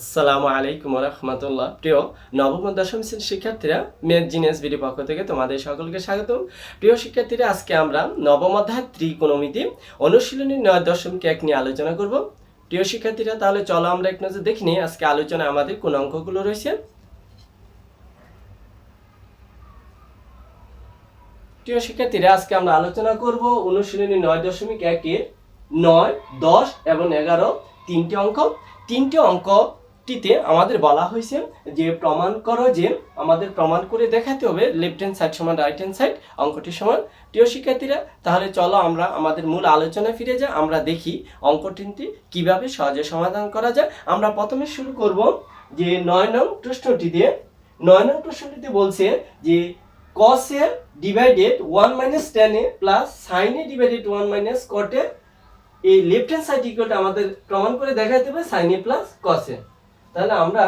আসসালামু আলাইকুম রহমতুল্লাহ প্রিয় নবম, দশম শ্রেণির শিক্ষার্থীরা মেদ জিনিয়াস বিডি পক্ষ থেকে তোমাদের সকলকে স্বাগতম। প্রিয় শিক্ষার্থীরা, আজকে আমরা নবম অধ্যায় ত্রিকোণমিতি অনুশীলনী নয় দশমিক এক নিয়ে আলোচনা করব। প্রিয় শিক্ষার্থীরা, তাহলে চলো আমরা এক নজর দেখি নিই আজকে আলোচনা আমাদের কোন অঙ্কগুলো রয়েছে। প্রিয় শিক্ষার্থীরা, আজকে আমরা আলোচনা করব অনুশীলনী নয় দশমিক একে নয়, দশ এবং এগারো তিনটি অঙ্ক। তিনটি অঙ্কটিতে আমাদের বলা হয়েছে যে প্রমাণ করো যে আমাদের প্রমাণ করে দেখাতে হবে লেফট হ্যান্ড সাইড সমান রাইট হ্যান্ড সাইড অঙ্কটি সমান। প্রিয় শিক্ষার্থীরা, তাহলে চলো আমরা আমাদের মূল আলোচনা ফিরে যাই, আমরা দেখি অঙ্কটিনটি কীভাবে সহজে সমাধান করা যায়। আমরা প্রথমে শুরু করব যে নয় নং প্রশ্নটি দিয়ে নয় নং প্রশ্নটিতে বলছে যে cos a divided one minus ten a plus sine a divided one minus a এই লেফট হ্যান্ড সাইড ইকুয়ালটা আমাদের প্রমাণ করে দেখাতে হবে সাইন এ প্লাস কস এ তাহলে আমরা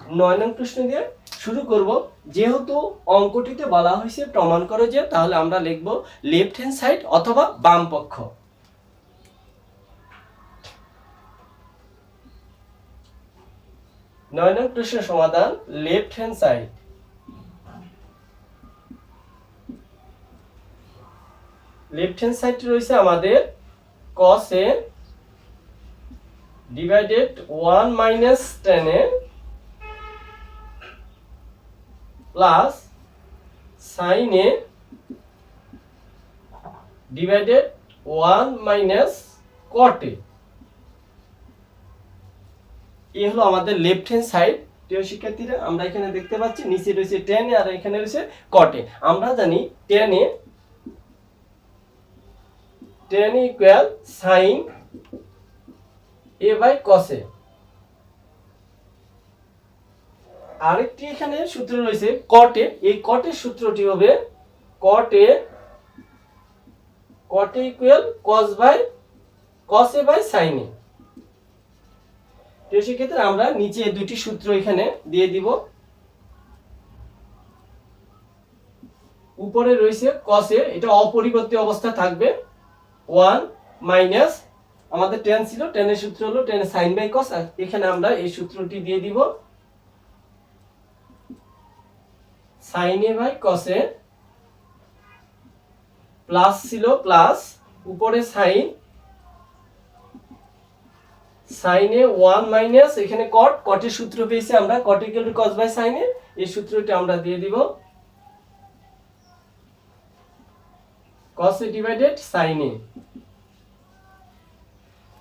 নয় নং প্রশ্ন দিয়ে শুরু করব। যেহেতু অঙ্কটিতে বলা হয়েছে, প্রমাণ করো যে, তাহলে আমরা লিখব লেফট হ্যান্ড সাইড অথবা বাম পক্ষ। নয় নং প্রশ্নের সমাধান left hand side left hand side রয়েছে আমাদের cos a divided one minus tan plus sin A divided one minus cot এই হলো আমাদের লেফট হ্যান্ড সাইড প্রিয় শিক্ষার্থীরা, আমরা এখানে দেখতে পাচ্ছি, নিচে রয়েছে টেন আর এখানে রয়েছে কটে আমরা জানি tan tan equal sine A by কসে আরেকটি এখানে সূত্র রয়েছে কটে এই কটের সূত্রটি হবে cot A cot A equal cos by cos A by sin A তো সেক্ষেত্রে আমরা নিচে দুটি সূত্র এখানে দিয়ে দিব। উপরে রয়েছে কসে এটা অপরিবর্তিত অবস্থা থাকবে। ওয়ান মাইনাস আমাদের টেন ছিল টেনের সূত্র হলো টেন সাইন বাই কস এখানে আমরা এই সূত্রটি দিয়ে দিব। সাইন এ বাই কসে প্লাস ছিল প্লাস উপরে সাইন সাইনে ওয়ান মাইনাস এখানে কট কটের সূত্র পেয়েছি আমরা cot equal to cos by সাইনে এই সূত্রটি আমরা দিয়ে দিব। cos a ডিভাইডেড a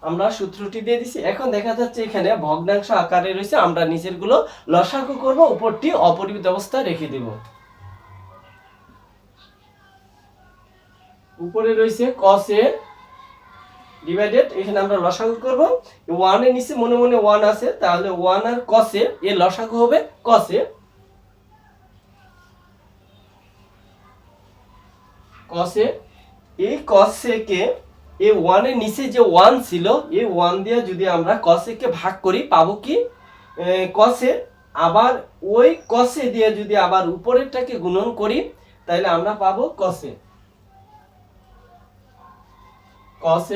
আমরা সূত্রটি দিয়ে দিছি। এখন দেখা যাচ্ছে এখানে ভগ্নাংশ আকারে রয়েছে, আমরা নিচেরগুলো লসাগু করব, উপরটি অপরিমিত অবস্থায় রেখে দেব। উপরে রয়েছে cos a ডিভাইডেড এখানে আমরা লসাগু করব। 1 এর নিচে মনে মনে ওয়ান আছে, তাহলে ওয়ান আর a, এর লসাগু হবে cos a এই a কে 1 এর নিচে যে 1 ছিল এই 1 দিয়ে যদি আমরা cos a কে ভাগ করি, পাবো কি? a, আবার ওই a দিয়ে যদি আবার উপরেরটাকে গুণন করি তাহলে আমরা পাবো cos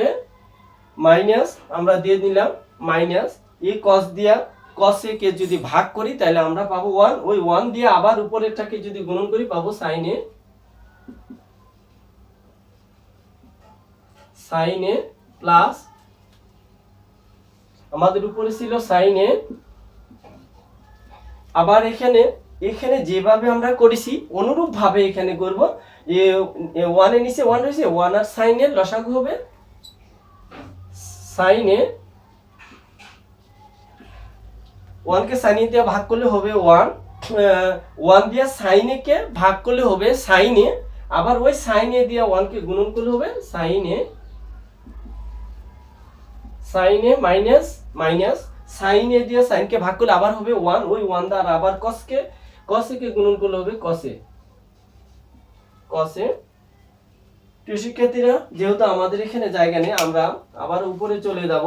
a মাইনাস আমরা দিয়ে দিলাম মাইনাস এই cos দিয়া cos a কে যদি ভাগ করি তাহলে আমরা পাবো 1 ওই 1 দিয়ে আবার উপরেরটাকে যদি গুণন করি, পাবো sin সাইন এ প্লাস আমাদের উপরে ছিল সাইন এ আবার এখানে এখানে যেভাবে আমরা করেছি অনুরূপ ভাবে এখানে করব। যে ওয়ানের নিচে ওয়ান রয়েছে ওয়ান আর সাইন এর লসাগু হবে। সাইন ওয়ানকে সাইন দিয়ে ভাগ করলে হবে ওয়ান ওয়ান দিয়ে সাইন এ কে ভাগ করলে হবে সাইন আবার ওই সাইন দিয়ে ওয়ানকে গুণন করলে হবে sin sin A minus minus sin A দিয়ে সাইন কে ভাগ করলে আবার হবে ওয়ান। ওই ওয়ান দ্বারা আবার কস কে কস কে গুণন করলে হবে কসে কসে প্রিয় শিক্ষার্থীরা যেহেতু আমাদের এখানে জায়গা নেই, আমরা আবার উপরে চলে যাব।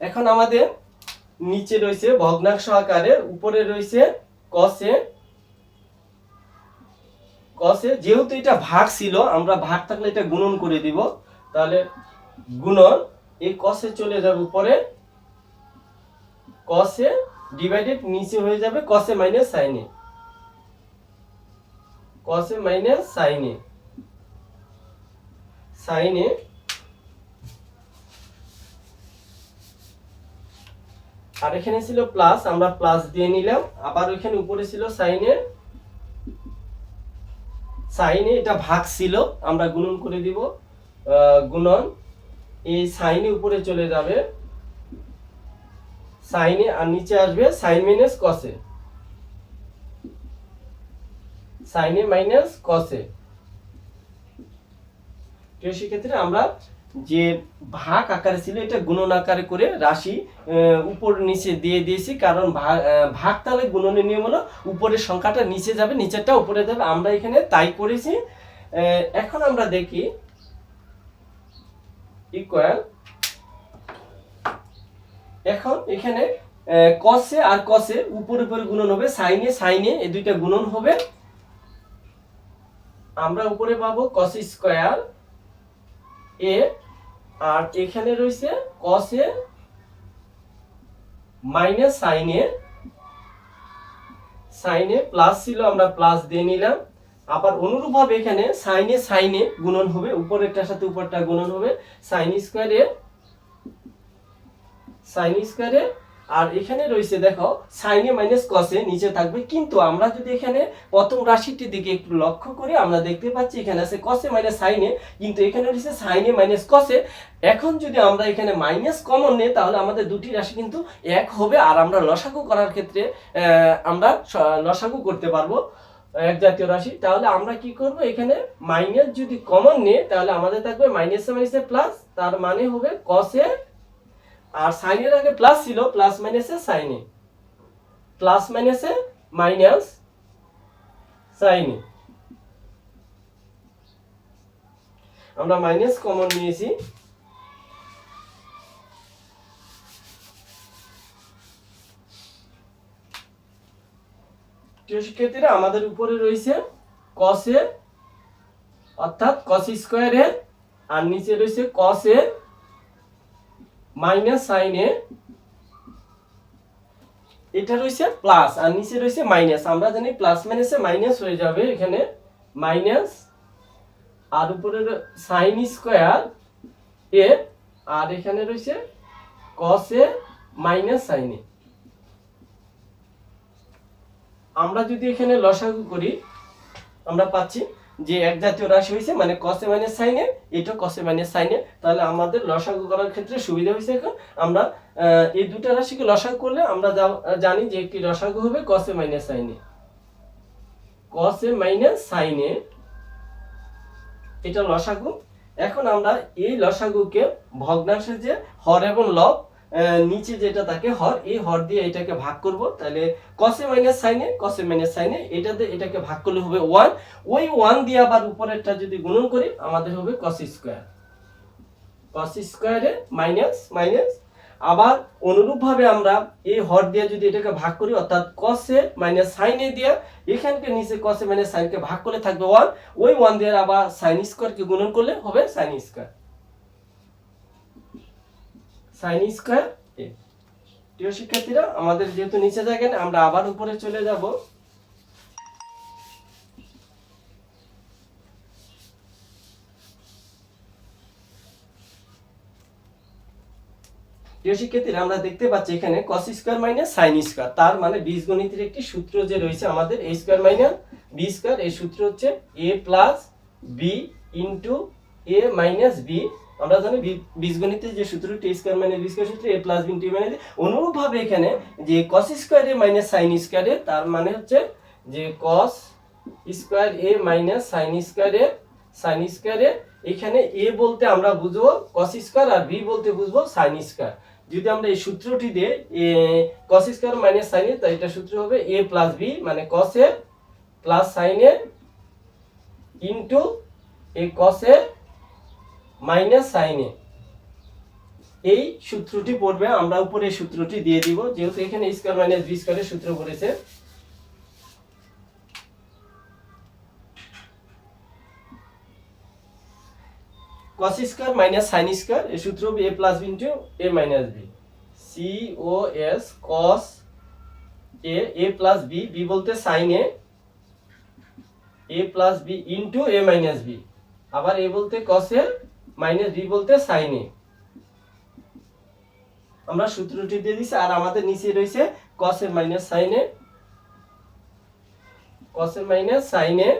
এখন আমাদের নিচে রয়েছে ভগ্নাংশ আকারে উপরে রয়েছে কসে কসে যেহেতু এটা ভাগ ছিল, আমরা ভাগ থাকলে এটা গুণন করে দিব। তাহলে গুণন এই কসে চলে যাবে উপরে। কসে ডিভাইডেড নিচে হয়ে যাবে কসে মাইনাস সাইনে কসে মাইনাস সাইনে সাইনে আর এখানে ছিল প্লাস আমরা প্লাস দিয়ে নিলাম। আবার ওইখানে উপরে ছিল সাইনে সাইনে এটা ভাগ ছিল, আমরা গুণন করে দিব গুণন। এই সাইনে উপরে চলে যাবে, সাইনে আর নিচে আসবে সাইন মাইনাস কসে সাইনে মাইনাস কসে প্রিয় শিক্ষার্থীরা আমরা যে ভাগ আকারে ছিল, এটা গুণন আকারে করে রাশি উপর নিচে দিয়ে দিয়েছি। কারণ ভাগ ভাগ তাহলে গুণনের নিয়ম হলো, উপরের সংখ্যাটা নিচে যাবে, নিচেরটা উপরে যাবে। আমরা এখানে তাই করেছি। এখন আমরা দেখি ইকুয়াল এখন এখানে কসে আর কসে উপর উপরে গুণন হবে সাইনে সাইনে এই দুইটা গুণন হবে। আমরা উপরে পাবো কস স্কয়ার এ আর এখানে রয়েছে কসে মাইনাস সাইনে সাইনে প্লাস ছিল, আমরা প্লাস দিয়ে নিলাম। আবার অনুরূপভাবে এখানে সাইনে সাইনে গুণন হবে, উপরেরটার সাথে উপরটা গুণন হবে। সাইন স্কয়ারে সাইন স্কয়ারে আর এখানে রয়েছে দেখো, সাইনে মাইনাস কসে নিচে থাকবে, কিন্তু আমরা যদি এখানে প্রথম রাশিটির দিকে একটু লক্ষ্য করি, আমরা দেখতে পাচ্ছি এখানে আছে কসে মাইনাস সাইনে কিন্তু এখানে রয়েছে সাইনে মাইনাস কসে এখন যদি আমরা এখানে মাইনাস কমন নেই, তাহলে আমাদের দুটি রাশি কিন্তু এক হবে, আর আমরা লসাগু করার ক্ষেত্রে আমরা লসাগু করতে পারব, এক জাতীয় রাশি। তাহলে আমরা কি করব এখানে? মাইনাস যদি কমন নিই, তাহলে আমাদের থাকবে মাইনাসে মাইনাসে প্লাস তার মানে হবে কসে আর সাইনের আগে প্লাস ছিল প্লাস মাইনাসে সাইনে প্লাস মাইনাসে মাইনাস সাইনে আমরা মাইনাস কমন নিয়েছি। প্রিয় শিক্ষার্থীরা, আমাদের উপরে রয়েছে কসে অর্থাৎ কস স্কোয়ারে আর নিচে রয়েছে কসে মাইনাস সাইনে এটা রয়েছে প্লাস আর নিচে রয়েছে মাইনাস আমরা জানি প্লাস মাইনাসে মাইনাস হয়ে যাবে এখানে মাইনাস আর উপরে সাইন স্কোয়ার এ আর এখানে রয়েছে কসে মাইনাস সাইনে আমরা যদি এখানে লসাগু করি, আমরা পাচ্ছি যে এক জাতীয় রাশি হয়েছে মানে কসে মাইনাস সাইনে এটা কসে মাইনাস সাইনে তাহলে আমাদের লসাগু করার ক্ষেত্রে সুবিধা হয়েছে এখন। আমরা এই দুটো রাশিকে লসাগু করলে আমরা জানি যে একটি লসাগু হবে কসে মাইনাস সাইনে কসে মাইনাস সাইনে এটা লসাগু। এখন আমরা এই লসাগুকে ভগ্নাংশে যে হর এবং লব নিচে যেটা থাকে হর, এই হর দিয়ে এটাকে ভাগ করব। তাহলে কসে মাইনাস সাইনে কসে মাইনাস সাইনে এটাতে এটাকে ভাগ করলে হবে ওয়ান ওই ওয়ান দিয়ে আবার উপরেরটা যদি গুণন করি, আমাদের হবে কস স্কোয়ার কস স্কোয়ারে মাইনাস মাইনাস আবার অনুরূপভাবে আমরা এই হর দিয়ে যদি এটাকে ভাগ করি, অর্থাৎ কসে মাইনাস সাইনে দিয়ে, এখানকে নিচে কসে মাইনাস সাইনকে ভাগ করলে থাকবে ওয়ান ওই ওয়ান দিয়ে আবার সাইন স্কোয়ারকে গুণন করলে হবে sin square sin square A. প্রিয় শিক্ষার্থীরা আমাদের যেহেতু নিচে নেই, আমরা আবার উপরে চলে যাব। প্রিয় শিক্ষার্থীরা আমরা দেখতে পাচ্ছি এখানে cos square minus sin square. তার মানে বীজগণিতের একটি সূত্র যে রয়েছে আমাদের A square minus B square এই সূত্র হচ্ছে A plus B into A minus B আমরা জানি বি- বীজগণিতের যে সূত্রটি স্কোয়ার মাইনাস বি স্কোয়ার সূত্র, এ প্লাস বি টি মাইনাস অনুরূপভাবে এখানে যে কস স্কোয়ারে মাইনাস সাইন স্কোয়ারে তার মানে হচ্ছে যে cos square A minus sin স্কোয়ারে সাইন স্কোয়ারে এখানে এ বলতে আমরা বুঝব কস স্কোয়ার আর বি বলতে বুঝব সাইন স্কোয়ার যদি আমরা এই সূত্রটি দিয়ে কস স্কোয়ার মাইনাস সাইনে তাই এটা সূত্র হবে এ প্লাস বি মানে কস এ প্লাস সাইনে ইন্টু এই কস এ মাইনাস সাইন এ। এই সূত্রটি পড়বে, আমরা উপরে সূত্রটি দিয়ে দিব, যেহেতু এখানে স্কোয়ার মাইনাস বি স্কোয়ারের সূত্র পড়েছে। cos square minus sin square এই সূত্র A plus B into A minus B. C O S cos A A plus B B বলতে sin A A plus b into A minus B আবার A বলতে cos a minus B বলতে sin A আমরা সূত্রটি দিয়ে দিছি, আর আমাদের নিচে রয়েছে cos A minus sin A cos A minus sin A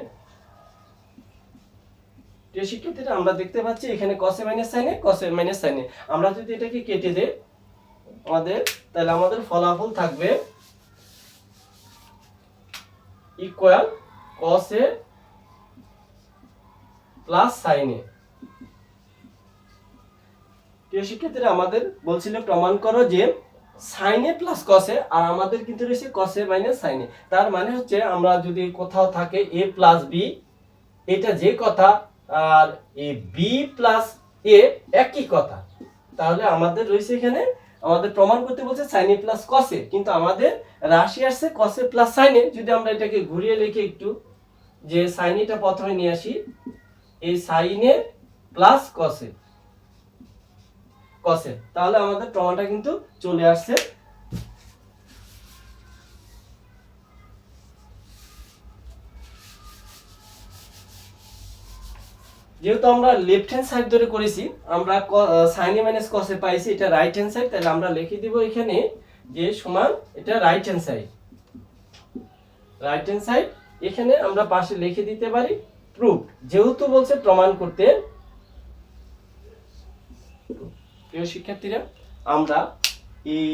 শিক্ষার্থীরা, আমরা দেখতে পাচ্ছি এখানে কসে মাইনাস সাইনে কসে মাইনাস সাইনে আমরা যদি এটাকে কেটে দেই আমাদের, তাহলে আমাদের ফলাফল থাকবে ইকুয়াল কসে প্লাস সাইনে প্রিয় শিক্ষার্থীরা, আমাদের বলছিল প্রমাণ করো যে সাইনে প্লাস কসে আর আমাদের কিন্তু রয়েছে কসে মাইনাস সাইনে তার মানে হচ্ছে আমরা যদি কোথাও থাকে এ প্লাস বি এটা যে কথা, আর এ বি প্লাস এ একই কথা। তাহলে আমাদের রয়েছে এখানে, আমাদের প্রমাণ করতে বলছে সাইনে প্লাস কসে কিন্তু আমাদের রাশি আসছে কসে প্লাস সাইনে যদি আমরা এটাকে ঘুরিয়ে লিখে একটু, যে সাইনিটা প্রথমে নিয়ে আসি, এই সাইনে প্লাস কসে কসে তাহলে আমাদের প্রমাণটা কিন্তু চলে আসছে। যেহেতু আমরা লেফট হ্যান্ড সাইড ধরে করেছি, আমরা সাইনে মাইনাস পাইছি, এটা রাইট হ্যান্ড সাইড তাহলে আমরা লিখে দিব এখানে যে সমান এটা right hand side right hand side এখানে আমরা পাশে লিখে দিতে পারি প্রুফ যেহেতু বলছে প্রমাণ করতে প্রিয় শিক্ষার্থীরা, আমরা এই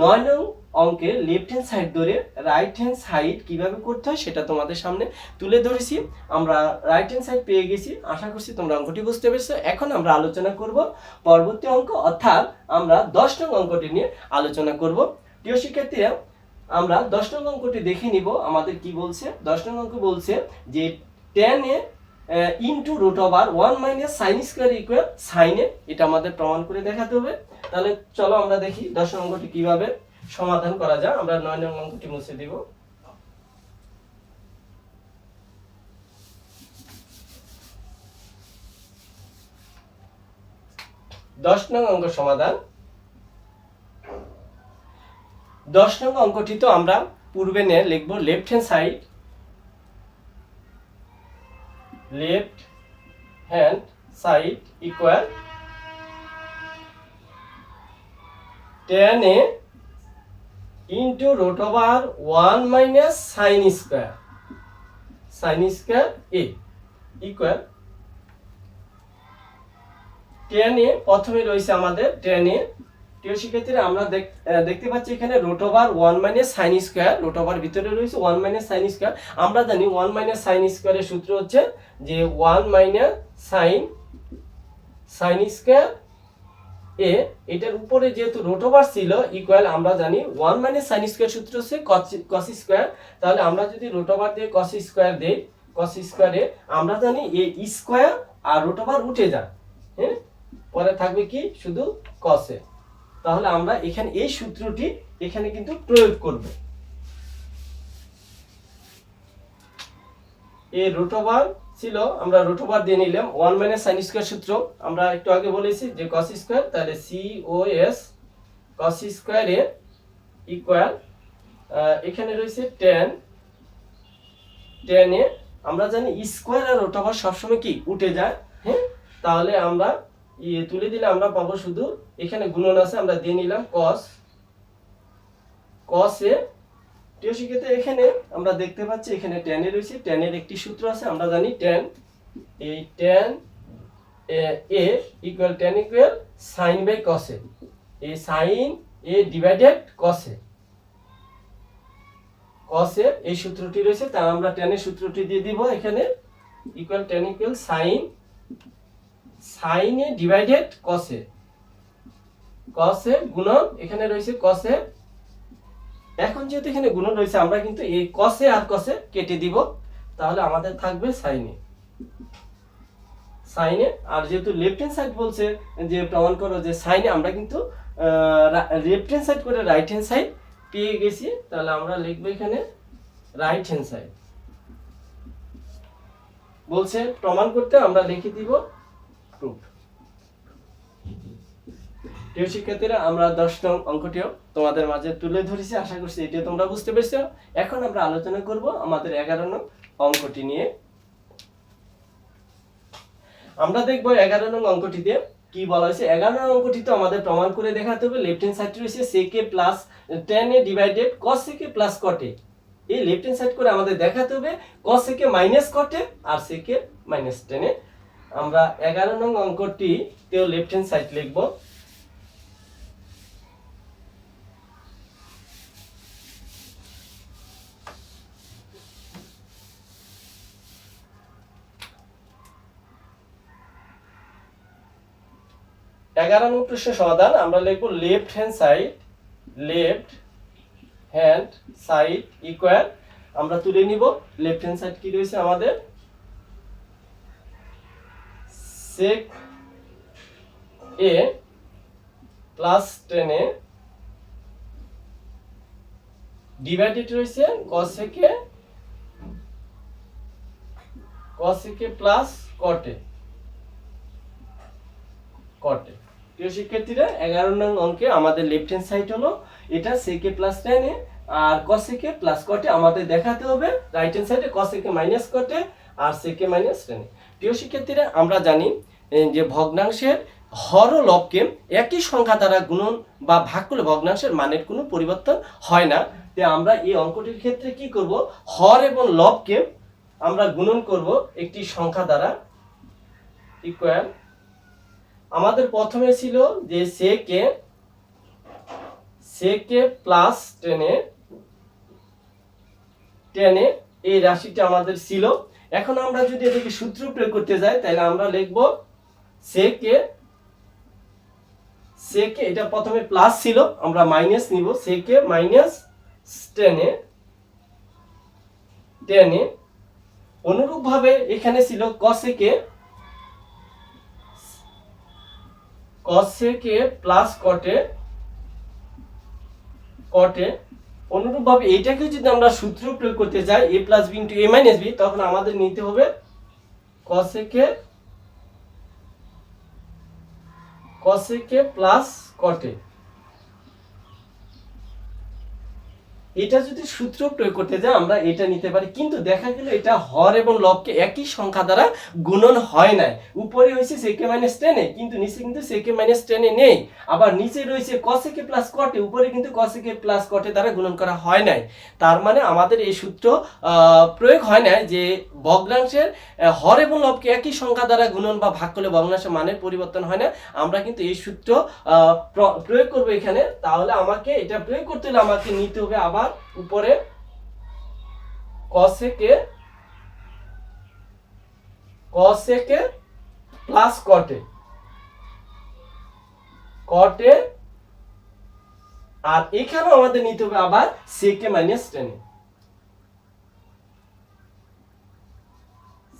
নয় নং অঙ্কের লেফট হ্যান্ড সাইড ধরে রাইট হ্যান্ড সাইড কীভাবে করতে হয় সেটা তোমাদের সামনে তুলে ধরেছি। আমরা রাইট হ্যান্ড সাইড পেয়ে গেছি। আশা করছি তোমরা অঙ্কটি বুঝতে পেরেছ। এখন আমরা আলোচনা করব পরবর্তী অঙ্ক। অর্থাৎ আমরা দশ নং অঙ্কটি নিয়ে আলোচনা করব। প্রিয় শিক্ষার্থীরা, আমরা দশ নং অঙ্কটি দেখে নিব। আমাদের কি বলছে? দশ নং অঙ্ক বলছে যে tan into root over one minus sin square equal সাইনে এটা আমাদের প্রমাণ করে দেখাতে হবে। তাহলে চলো আমরা দেখি দশ অঙ্কটি কীভাবে সমাধান করা যায়। আমরা নয় নং অঙ্কটি মুছে দিব। দশ নং অঙ্ক সমাধান। দশ নং অঙ্কটি তো আমরা পূর্বে নিয়ে লিখব left hand side left hand side equal tan A into root over one minus sin square sin square A equal টেনে প্রথমে রয়েছে আমাদের টেনে প্রিয় শিক্ষার্থীরা আমরা দেখতে পাচ্ছি এখানে root over one minus sin square root over ভিতরে রয়েছে ওয়ান মাইনাস সাইন স্কোয়ার আমরা জানি ওয়ান মাইনাস সাইন স্কোয়ারের সূত্র হচ্ছে যে one minus sin sin square A এটার উপরে যেহেতু রুট ওভার ছিল ইকুয়াল আমরা জানি ওয়ান মাইনাস সাইন স্কোয়ার সূত্র হচ্ছে কস স্কোয়ার তাহলে আমরা যদি রুট ওভার দিয়ে কস স্কোয়ার দিই কস স্কোয়ারে আমরা জানি এ স্কোয়ার আর রুট ওভার উঠে যায়। হ্যাঁ? পরে থাকবে কি? শুধু কসে তাহলে আমরা এখানে এই সূত্রটি এখানে কিন্তু প্রয়োগ করব। এই রুট ওভার ছিল, আমরা রুট ওভার দিয়ে নিলাম। ওয়ান মাইনাস সাইন স্কোয়ার সূত্র, আমরা একটু আগে বলেছি যে কস স্কোয়ার তাহলে C O S cos square A equal এখানে রয়েছে টেন টেন এ আমরা জানি স্কোয়ার আর রুট ওভার সবসময় কি? উঠে যায় হ্যাঁ? তাহলে আমরা ইয়ে তুলে দিলে আমরা পাবো শুধু, এখানে গুণন আছে, আমরা দিয়ে নিলাম কস কস এ, প্রিয় শিক্ষার্থী, এখানে আমরা দেখতে পাচ্ছি এখানে টেনে রয়েছে টেনের একটি সূত্র আছে, আমরা জানি টেন এই tan A equal tan equal sin by কসে এই সাইন এ ডিভাইডেড কসে কসে এই সূত্রটি রয়েছে তা আমরা টেনের সূত্রটি দিয়ে দিব এখানে ইকুয়াল টেন ইকুয়াল সাইন সাইনে ডিভাইডেড কসে কসে গুণন এখানে রয়েছে কসে এখন যেহেতু এখানে গুণন রয়েছে, আমরা কিন্তু এই কসে আর কসে কেটে দিব। তাহলে আমাদের থাকবে সাইনে। সাইনে, আর যেহেতু লেফট হ্যান্ড সাইড বলছে, যে প্রমাণ করো যে সাইনে আমরা কিন্তু লেফট হ্যান্ড সাইড করে রাইট হ্যান্ড সাইড পেয়ে গেছি। তাহলে আমরা লিখব এখানে রাইট হ্যান্ড সাইড বলছে, প্রমাণ করতে আমরা লিখে দিব প্রিয় শিক্ষার্থীরা, আমরা দশ নং অঙ্কটিও তোমাদের মাঝে তুলে ধরেছি। আশা করছি এটিও তোমরা বুঝতে পেরেছ। এখন আমরা আলোচনা করব আমাদের এগারো নং অঙ্কটি নিয়ে। আমরা দেখব এগারো নং অঙ্কটিতে কি বলা হয়েছে। এগারো নং অঙ্কটিতে আমাদের প্রমাণ করে দেখাতে হবে। লেফট হ্যান্ড সাইড রয়েছে সেকে plus tan A divided cos সেকে প্লাস কটে এই লেফট হ্যান্ড সাইড করে আমাদের দেখাতে হবে কস সেকে মাইনাস কটে আর সেকে মাইনাস টেনে আমরা এগারো নং অঙ্কটিতেও লেফট হ্যান্ড সাইড লিখব। এগারো নম্বর প্রশ্নের সমাধান, আমরা লিখব left hand side left hand side equal আমরা তুলে নিব। লেফট হ্যান্ড সাইড কি রয়েছে আমাদের? সেক এ প্লাস টেনে ডিভাইডেড রয়েছে কসেকে কসেকে প্লাস কটে কটে প্রিয় শিক্ষার্থীরা, এগারো নং অঙ্কে আমাদের লেফট হ্যান্ড সাইড হলো, এটা সেকে প্লাস টেনে আর কসেকে প্লাস কটে আমাদের দেখাতে হবে রাইট হ্যান্ড সাইডে কসেকে মাইনাস কটে আর সেকে মাইনাস টেনে প্রিয় শিক্ষার্থীরা, আমরা জানি যে ভগ্নাংশের হর লবকে একই সংখ্যা দ্বারা গুণন বা ভাগ করলে ভগ্নাংশের মানের কোনো পরিবর্তন হয় না। তো আমরা এই অঙ্কটির ক্ষেত্রে কি করব? হর এবং লবকে আমরা গুণন করব একটি সংখ্যা দ্বারা। ইকুয়াল আমাদের প্রথমে ছিল যে সেকে সেকে প্লাস টেনে টেনে এই রাশিটা আমাদের ছিল। এখন আমরা যদি এটাকে সূত্র প্রয়োগ করতে যাই, তাহলে আমরা লিখব সেকে সেকে এটা প্রথমে প্লাস ছিল, আমরা মাইনাস নিব সেকে মাইনাস টেনে টেনে অনুরূপভাবে এখানে ছিল কসেকে কসেকে প্লাস কটে কটে অনুরূপভাবে এইটাকে যদি আমরা সূত্র প্রয়োগ করতে যাই A plus B into A minus B তখন আমাদের নিতে হবে কসেকে কসেকে প্লাস কটে এটা যদি সূত্র প্রয়োগ করতে যাই, আমরা এটা নিতে পারি। কিন্তু দেখা গেল এটা হর এবং লবকে একই সংখ্যা দ্বারা গুণন হয় না উপরে হয়েছে সেকে মাইনাস টেনে কিন্তু নিচে কিন্তু সেকে মাইনাস টেনে নেই। আবার নিচে রয়েছে কসেকে প্লাস কটে উপরে কিন্তু কসেকে প্লাস কটে দ্বারা গুণন করা হয় নাই। তার মানে আমাদের এই সূত্র প্রয়োগ হয় না যে ভগ্নাংশের হর এবং লবকে একই সংখ্যা দ্বারা গুণন বা ভাগ করলে ভগ্নাংশের মানের পরিবর্তন হয় না। আমরা কিন্তু এই সূত্র প্রয়োগ করব এখানে। তাহলে আমাকে এটা প্রয়োগ করতে হলে আমাকে নিতে হবে আবার উপরে কসেকে কসেকে প্লাস কটে কটে আর এখানেও আমাদের নিতে হবে আবার সেকে মাইনাস টেনে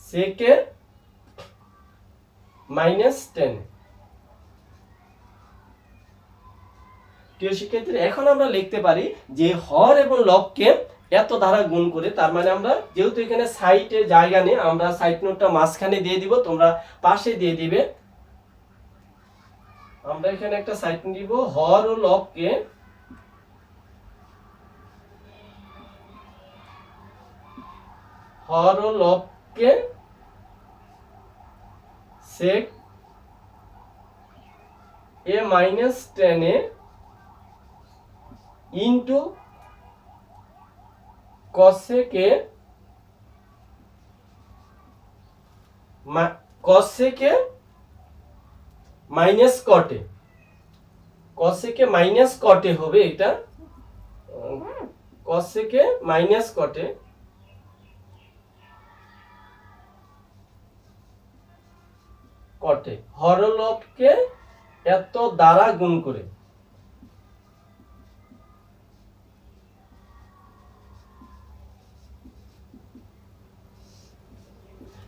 সেকে মাইনাস টেন প্রিয় শিক্ষার্থীরা, এখন আমরা লিখতে পারি যে হর এবং লবকে এত দ্বারা গুণ করে, তার মানে আমরা যেহেতু এখানে সাইটের জায়গা নেই, আমরা সাইট নোটটা মাঝখানে দিয়ে দিব, তোমরা পাশে দিয়ে দিবে। আমরা এখানে একটা সাইট দিব হর ও লবকে হর ও লবকে sec A minus tan A into কসেকে কসেকে minus কটে কসেকে minus কটে হবে এটা। কসেকে মাইনাস কটে কটে হরলভকে এত দ্বারা গুণ করে।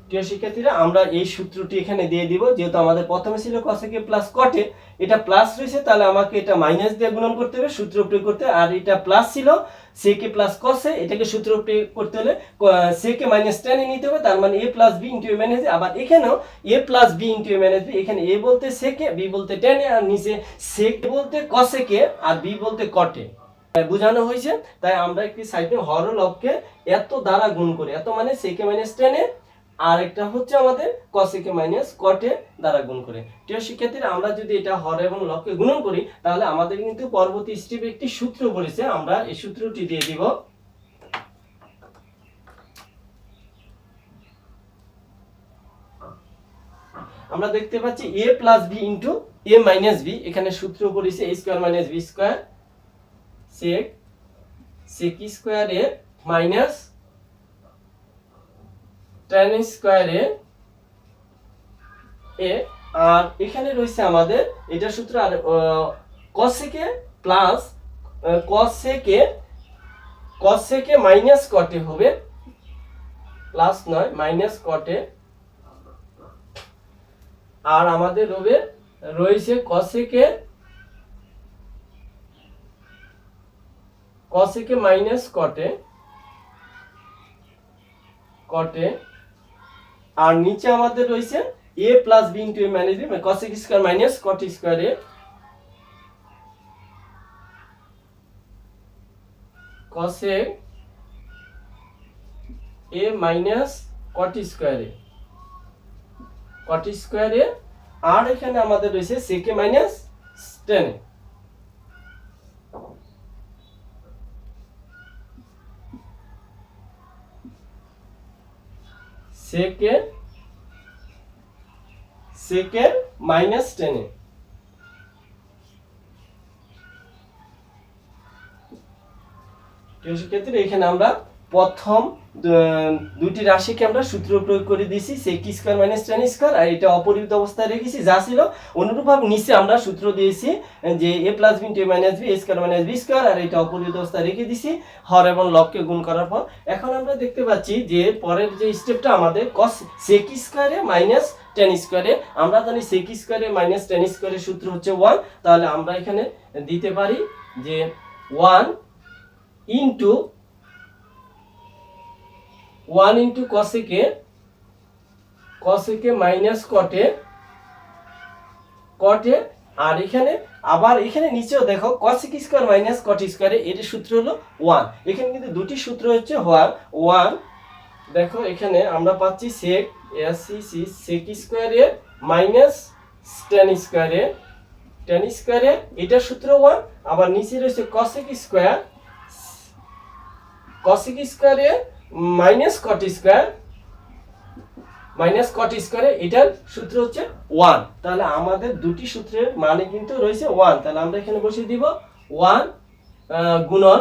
প্রিয় শিক্ষার্থীরা, আমরা এই সূত্রটি এখানে দিয়ে দিব। যেহেতু আমাদের প্রথমে ছিল কসেকে প্লাস কটে এটা প্লাস রয়েছে, তাহলে আমাকে এটা মাইনাস দিয়ে গুণন করতে হবে, সূত্র প্রয়োগ করতে। আর এটা প্লাস ছিল সেকে প্লাস কসে এটাকে সূত্র প্রয়োগ করতে হলে সে সেকে মাইনাস টেনে নিতে হবে, তার মানে A plus B into A minus আবার এখানেও A plus B into A minus B এখানে এ বলতে সেকে বি বলতে টেনে আর নিচে সেক বলতে কসেকে আর বি বলতে কটে বোঝানো হয়েছে, তাই আমরা একটি সাইডে হর লবকে এত দ্বারা গুণ করি। এত মানে সেকে মাইনাস টেনে আর একটা হচ্ছে আমাদের কসেকে মাইনাস কটে দ্বারা গুণ করে। প্রিয় শিক্ষার্থীরা, আমরা যদি এটা হর এবং লবকে গুণন করি, তাহলে আমাদের কিন্তু পরবর্তী স্টেপে একটি সূত্র পড়েছে আমরা এই সূত্রটি দিয়ে দিব। আমরা দেখতে পাচ্ছি A plus B into A minus B এখানে সূত্র বলেছে A square minus B square sec sec square A minus tan square A আর এখানে রয়েছে আমাদের, এটা সূত্র আর কসেকে প্লাস কসেকে কসেকে মাইনাস কটে হবে প্লাস নয় মাইনাস কটে আর আমাদের রবে, রয়েছে কসেকে কসেকে মাইনাস কটে কটে আর নিচে আমাদের রয়েছে A plus B into A minus B মানে cosec square minus cot square A cosec A minus cot square A cot square A আর এখানে আমাদের রয়েছে সেকে মাইনাস টেন সেকে সেকের মাইনাস টেনে ক্ষেত্রে এখানে আমরা প্রথম দুটি রাশিকে আমরা সূত্র প্রয়োগ করে দিয়েছি sec square minus tan square আর এটা অপরিহিত অবস্থায় রেখেছি, যা ছিল অনুরূপভাবে নিচে আমরা সূত্র দিয়েছি, যে A plus B into minus B square minus B square আর এটা অপরিহিত অবস্থায় রেখে দিয়েছি, হর এবং লবকে গুণ করার পর। এখন আমরা দেখতে পাচ্ছি যে পরের যে স্টেপটা আমাদের কস সেক স্কোয়ারে মাইনাস টেন স্কোয়ারে আমরা জানি সেক স্কোয়ারে মাইনাস টেন স্কোয়ারের সূত্র হচ্ছে ওয়ান তাহলে আমরা এখানে দিতে পারি যে one into one into কসেকে কসেকে minus কটে কটে, আর এখানে, আবার এখানে নিচেও দেখো কসেক স্কোয়ার মাইনাস কট স্কোয়ারে এর সূত্র হলো ওয়ান এখানে কিন্তু দুটি সূত্র হচ্ছে ওয়ান ওয়ান দেখো এখানে আমরা পাচ্ছি সেক এসি সি সেক স্কোয়ারে মাইনাস টেন স্কোয়ারে টেন স্কোয়ারে এটার সূত্র ওয়ান আবার নিচে রয়েছে কসেক স্কোয়ার কসেক স্কোয়ারে minus cot square minus cot স্কোয়ারে এটার সূত্র হচ্ছে ওয়ান তাহলে আমাদের দুটি সূত্রের মানে কিন্তু রয়েছে ওয়ান তাহলে আমরা এখানে বসিয়ে দিব ওয়ান গুণন।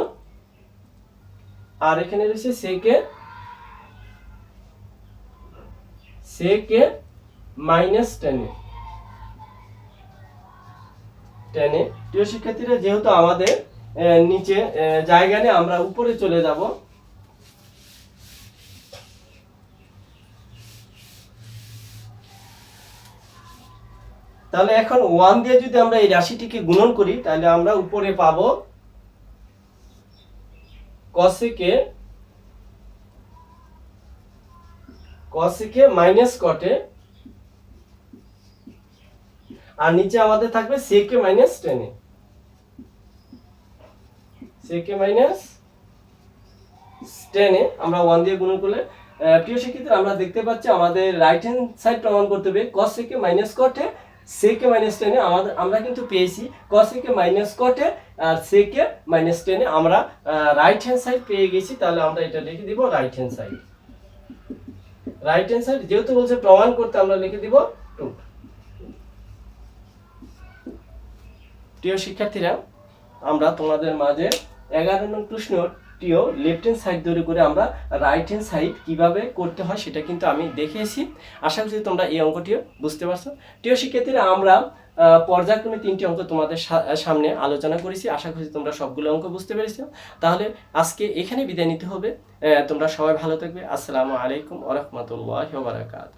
আর এখানে রয়েছে সেকে সেকে মাইনাস টেনে টেনে প্রিয় শিক্ষার্থীরা, যেহেতু আমাদের নিচে জায়গা নেই, আমরা উপরে চলে যাব। তাহলে এখন ওয়ান দিয়ে যদি আমরা এই রাশিটিকে গুণন করি, তাহলে আমরা উপরে পাবো কসেকে কসেকে মাইনাস কটে আর নিচে আমাদের থাকবে সেকে মাইনাস টেনে সেকে মাইনাস টেনে আমরা ওয়ান দিয়ে গুণ করলে প্রিয় শিক্ষিত আমরা দেখতে পাচ্ছি আমাদের রাইট হ্যান্ড সাইড প্রমাণ করতে হবে। কস থেকে মাইনাস কটে সেকে মাইনাস টেনে আমাদের, আমরা কিন্তু পেয়েছি কস থেকে মাইনাস কটে আর সেকে মাইনাস টেনে আমরা রাইট হ্যান্ড সাইড পেয়ে গেছি, তাহলে আমরা এটা লিখে দিব right hand side right hand side যেহেতু বলছে প্রমাণ করতে আমরা লিখে দিব টু প্রিয় শিক্ষার্থীরা, আমরা তোমাদের মাঝে এগারো নং প্রশ্নটিও লেফট হ্যান্ড সাইড ধরে করে আমরা রাইট হ্যান্ড সাইড কীভাবে করতে হয় সেটা কিন্তু আমি দেখিয়েছি। আশা করছি তোমরা এই অঙ্কটিও বুঝতে পারছ। প্রিয় শিক্ষার্থীরা, আমরা পর্যায়ক্রমে তিনটি অঙ্ক তোমাদের সামনে আলোচনা করেছি। আশা করি তোমরা সবগুলো অঙ্ক বুঝতে পেরেছ। তাহলে আজকে এখানে বিদায় নিতে হবে। তোমরা সবাই ভালো থাকবে। আসসালামু আলাইকুম ওরহমতুল্লাহ বারাকাত